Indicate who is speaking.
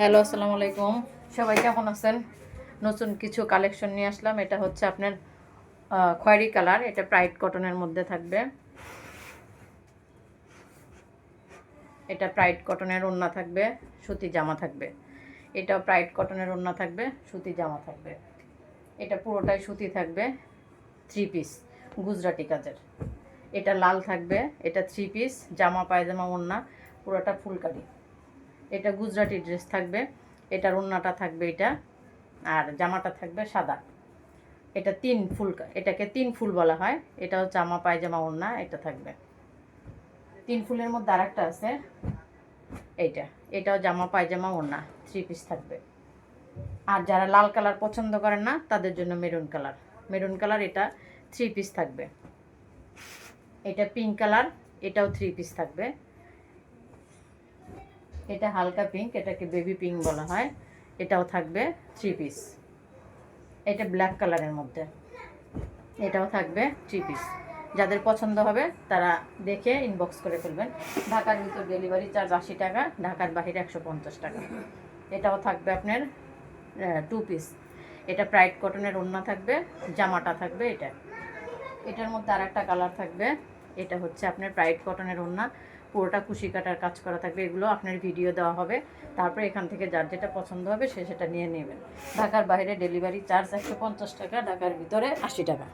Speaker 1: Hello আসসালামু আলাইকুম সবাই কেমন আছেন? নতুন কিছু কালেকশন নিয়ে আসলাম। এটা হচ্ছে আপনার খয়েরি কালার। এটা প্রাইড কটনের মধ্যে থাকবে। এটা প্রাইড কটনের ওড়না থাকবে, সুতি জামা থাকবে। এটা প্রাইড কটনের ওড়না থাকবে, সুতি জামা থাকবে। এটা পুরোটাই সুতি থাকবে থ্রি পিস গুজরাটি কাজের। এটা লাল থাকবে, এটা থ্রি পিস জামা, পায়জামা ওড়না পুরোটা ফুলকারি। এটা গুজরাটি ড্রেস থাকবে, এটার ওড়নাটা থাকবে এটা, আর জামাটা থাকবে সাদা। এটা তিন ফুল এটাকে তিন ফুল বলা হয় এটাও জামা, পায়জামা ওড়না এটা থাকবে। তিন ফুলের মধ্যে আরেকটা আছে, এইটা। এটাও জামা, পায়জামা ওড়না থ্রি পিস থাকবে। আর যারা লাল কালার পছন্দ করেন না, তাদের জন্য মেরুন কালার। মেরুন কালার, এটা থ্রি পিস থাকবে। এটা পিঙ্ক কালার, এটাও থ্রি পিস থাকবে। এটা হালকা পিঙ্ক এটাকে বেবি পিঙ্ক বলা হয়। এটাও থাকবে থ্রি পিস এটা ব্ল্যাক কালারের মধ্যে। এটাও থাকবে থ্রি পিস যাদের পছন্দ হবে, তারা দেখে ইনবক্স করে ফেলবেন। ঢাকার ভিতর ডেলিভারি চার্জ আশি টাকা, ঢাকার বাহিরে একশো পঞ্চাশ টাকা। এটাও থাকবে আপনার টু পিস এটা প্রাইড কটনের ওড়না থাকবে, জামাটা থাকবে এটা। এটার মধ্যে আর একটা কালার থাকবে। এটা হচ্ছে আপনার প্রাইড কটনের ওড়না। পুরোটা কুশি কাটার কাজ করা থাকবে, এগুলো আপনার ভিডিও দেওয়া হবে। তারপরে এখান থেকে যার যেটা পছন্দ হবে সে সেটা নিয়ে নেবেন। ঢাকার বাইরে ডেলিভারি চার্জ একশো পঞ্চাশ টাকা, ঢাকার ভিতরে আশি টাকা।